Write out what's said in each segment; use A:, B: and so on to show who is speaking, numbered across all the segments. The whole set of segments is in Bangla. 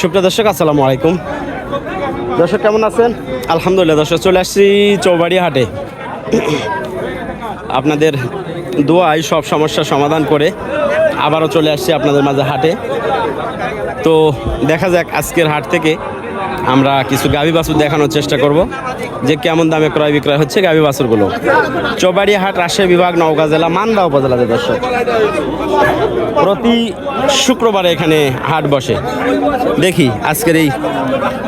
A: সুপ্রিয় দর্শক, আসসালামু আলাইকুম। দর্শক, কেমন আছেন? আলহামদুলিল্লাহ, দর্শক, চলে আসছি চৌবাড়ি হাটে আপনাদের দোয়ায় সব সমস্যার সমাধান করে আবারও চলে আসছি আপনাদের মাঝে হাটে। তো দেখা যাক আজকের হাট থেকে আমরা কিছু গাভী বাছুর দেখানোর চেষ্টা করব। যে কেমন দামে ক্রয় বিক্রয় হচ্ছে গাভী বাছুরগুলো। চৌবাড়ি হাট রাজশাহী বিভাগ, নওগাঁ জেলা, মান্দা উপজেলাতে দর্শক। প্রতি শুক্রবারে এখানে হাট বসে। দেখি আজকের এই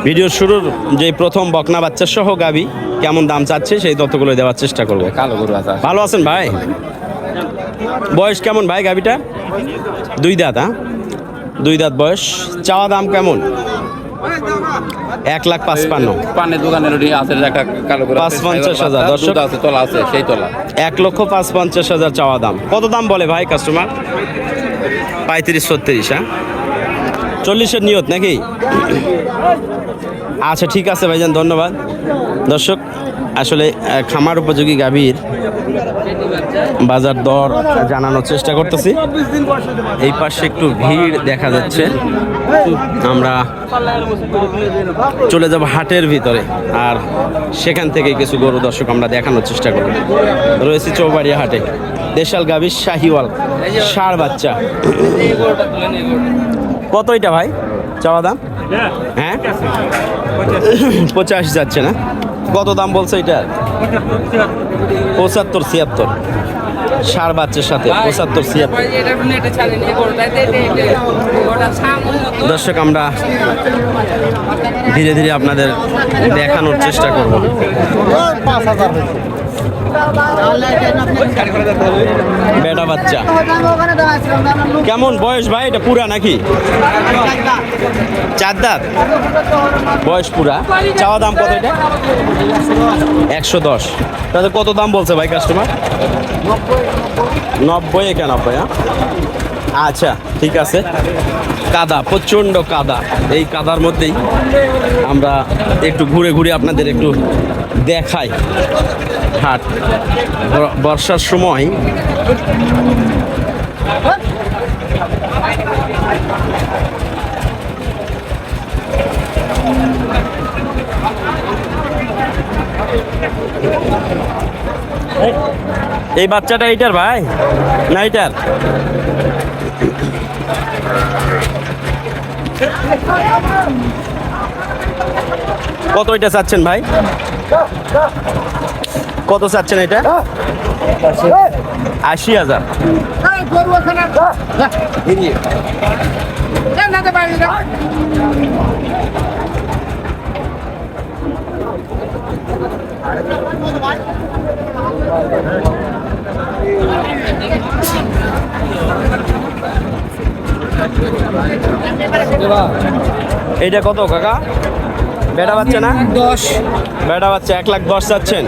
A: ভিডিও শুরুর যে প্রথম বকনা বাচ্চা সহ গাবি কেমন দাম চাচ্ছে, সেই তথ্যগুলো দেওয়ার চেষ্টা করব।
B: কালো গরু
A: ভালো আছেন ভাই? বয়স কেমন ভাই গাবিটা? দুই দাঁত হ্যাঁ? দুই দাঁত বয়স। চাওয়া দাম কেমন? এক লাখ পাঁচপান্ন।
B: পানের দোকানের আছে একটা কালো
A: পাঁচ পঞ্চাশ হাজার, দর্শক।
B: আছে তলা আছে সেই তলা।
A: এক লক্ষ পাঁচ পঞ্চাশ হাজার চাওয়া দাম। কত দাম বলে ভাই কাস্টমার পঁয়ত্রিশ ছত্রিশ হ্যাঁ? চল্লিশের নিয়ত নাকি? আচ্ছা ঠিক আছে ভাইজান ধন্যবাদ। দর্শক আসলে খামার উপযোগী গাভীর বাজার দর জানানোর চেষ্টা করতেছি। এই পাশে একটু ভিড় দেখা যাচ্ছে। আমরা চলে যাব হাটের ভিতরে আর সেখান থেকে কিছু গরু দর্শক আমরা দেখানোর চেষ্টা করব। রয়েছে চৌবাড়িয়া হাটে। দেশাল গাভীর শাহিওয়াল, ষাড় বাচ্চা। কত এটা ভাই? চাওয়া দাম? হ্যাঁ? পঁচাশি যাচ্ছে না? কত দাম বলছে এটা? পঁচাত্তর, ছিয়াত্তর। ষাড় বাচ্চার সাথে পঁচাত্তর ছিয়াত্তর দর্শক আমরা ধীরে ধীরে আপনাদের দেখানোর চেষ্টা করব। বেটা বাচ্চা। কেমন বয়স ভাই? এটা পুরা নাকি? চার দাঁত। বয়স পুরা। চাওয়া দাম কত এটা? একশো দশ। তাহলে কত দাম বলছে ভাই কাস্টমার নব্বই একানব্বই হ্যাঁ? আচ্ছা ঠিক আছে। কাদা, প্রচণ্ড কাদা। এই কাদার মধ্যেই আমরা একটু ঘুরে ঘুরে আপনাদের একটু দেখাই। হাট। বর্ষার সময় এই বাচ্চাটা এইটার ভাই? না এইটার? কত এটা চাচ্ছেন ভাই? কত চাচ্ছেন এটা? আশি হাজার। এইটা কত কাকা? বেটা বাচ্চা না?
C: দশ।
A: বেটা বাচ্চা এক লাখ দশ চাচ্ছেন।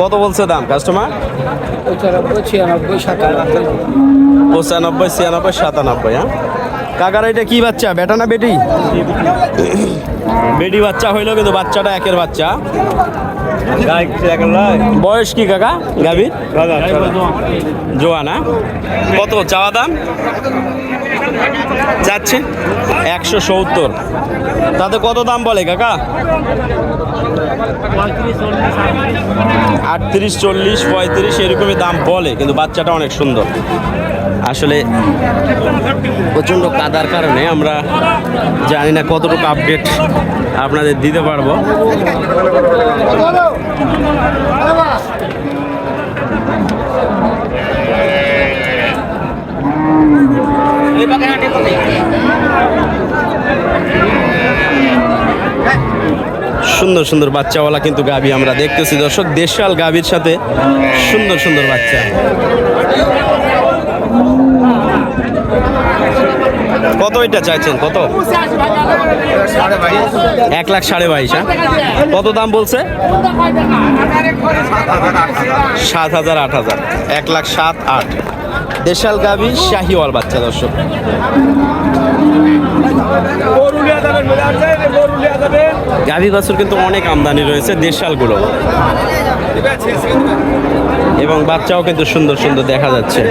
A: কত বলছে দাম কাস্টমার?
C: পঁচানব্বই ছিয়ানব্বই সাতানব্বই।
A: পঁচানব্বই ছিয়ানব্বই সাতানব্বই হ্যাঁ? কাকার এটা কি বাচ্চা বেটা না বেটি? বেটি বাচ্চা হইল কিন্তু বাচ্চাটা একের বাচ্চা। বয়স কি কাকা? গাভীর? জোয়ানা কত চাওয়া দাম? যাচ্ছে একশো সত্তর। তাতে কত দাম বলে কাকা? আটত্রিশ, চল্লিশ, পঁয়ত্রিশ, এরকমই দাম বলে, কিন্তু বাচ্চাটা অনেক সুন্দর। আসলে প্রচণ্ড কাদার কারণে আমরা জানি না কতটুকু আপডেট আপনাদের দিতে পারব। সুন্দর সুন্দর বাচ্চাওয়ালা কিন্তু গাবি আমরা দেখতেছি। দর্শক, দেশাল গাবির সাথে সুন্দর সুন্দর বাচ্চা। কত এটা চাইছেন? কত? এক লাখ সাড়ে বাইশ হ্যাঁ? কত দাম বলছে? সাত হাজার আট হাজার। এক লাখ সাত আট। দেশাল গাবি, শাহিওয়াল বাচ্চা, দর্শক। গাভী বাছুর কিন্তু অনেক আমদানি রয়েছে দেশালগুলো। এবং বাচ্চাও কিন্তু সুন্দর সুন্দর দেখা যাচ্ছে।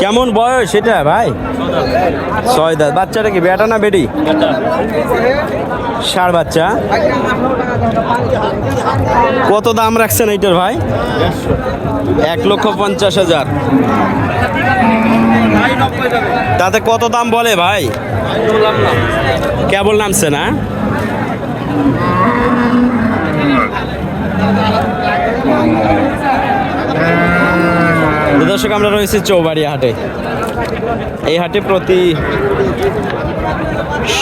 A: কেমন বয়স সেটা ভাই? ছয় দাঁত। বাচ্চাটা কি বেটা না বেটি? সার বাচ্চা? কত দাম রাখছেন এইটার ভাই? এক লক্ষ পঞ্চাশ হাজার। তাতে কত দাম বলে ভাই? কেবল নামছে না? দর্শক, আমরা রয়েছি চৌবাড়িয়া হাটে। এই হাটে প্রতি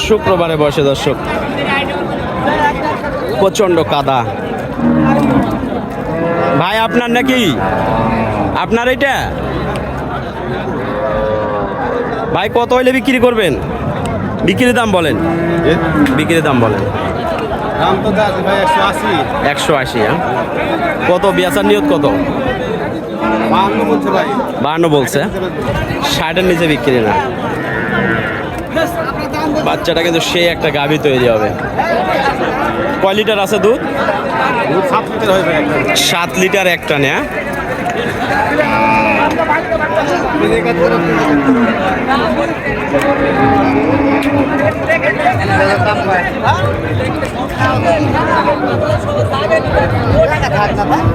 A: শুক্রবারে বসে দর্শক। প্রচণ্ড কাদা। ভাই আপনার নাকি? আপনার এটা ভাই কত হইলে বিক্রি করবেন? বিক্রি দাম বলেন। বিক্রির দাম বলেন।
D: একশো আশি।
A: হ্যাঁ? কত? বিয়াচার নিয়ত কত?
D: বাহান্ন বলছে
A: ষাটের নিচে বিক্রি না। বাচ্চাটা কিন্তু সে একটা গাভী তৈরি হবে। কয় লিটার আছে দুধ?
D: সাত লিটার
A: একটা। নেয়া।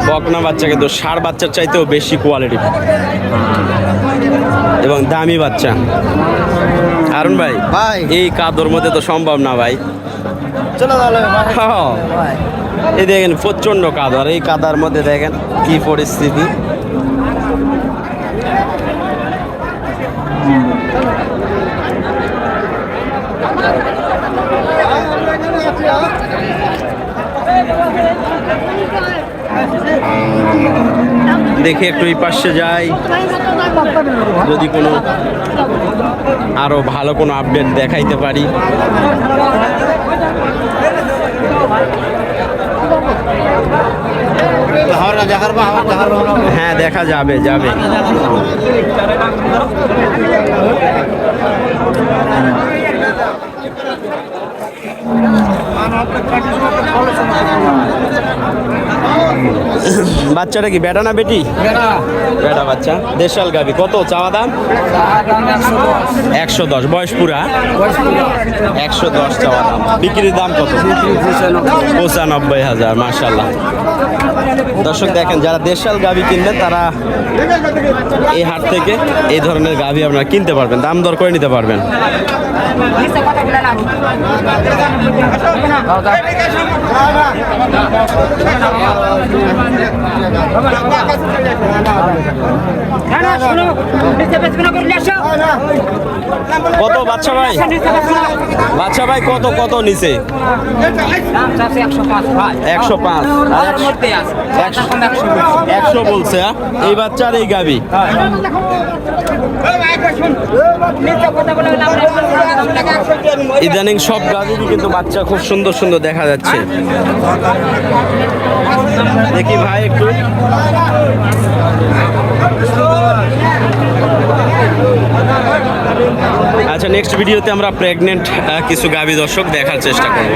A: বকনা বাচ্চা কিন্তু ষাড় বাচ্চার চাইতেও বেশি কোয়ালিটি এবং দামি বাচ্চা। আরুন ভাই
C: ভাই।
A: এই কাদর মধ্যে তো সম্ভব না ভাই। এই দেখেন প্রচণ্ড কাদার। এই কাদার মধ্যে দেখেন কি পরিস্থিতি। দেখে একটু এই পাশে যাই। যদি কোনো আরও ভালো কোনো আপডেট দেখাইতে পারি। হ্যাঁ দেখা যাবে যাবে। বাচ্চাটা কি বেটা না বেটি? বেটা। বাচ্চা। দেশাল গাবি কত? চাওয়া দাম? একশো দশ। বয়স পুরা? একশো দশ চাওয়া দাম। বিক্রির দাম কত? পঁচানব্বই হাজার মার্শাল্লাহ দর্শক দেখেন যারা দেশাল গাভি কিনবেন তারা এই হাট থেকে এই ধরনের গাভি আপনারা কিনতে পারবেন দাম দর করে নিতে পারবেন। কত বাচ্চা ভাই? বাচ্চা ভাই কত কত নিচে? একশো পাঁচ। একশো- বলছে হ্যাঁ? এই বাচ্চার এই গাবি। ইদানিং সব গাভিরই কিন্তু বাচ্চা খুব সুন্দর সুন্দর দেখা যাচ্ছে। দেখি ভাই একটু। আচ্ছা নেক্সট ভিডিওতে আমরা প্রেগনেন্ট কিছু গাভী দর্শক দেখার চেষ্টা করব।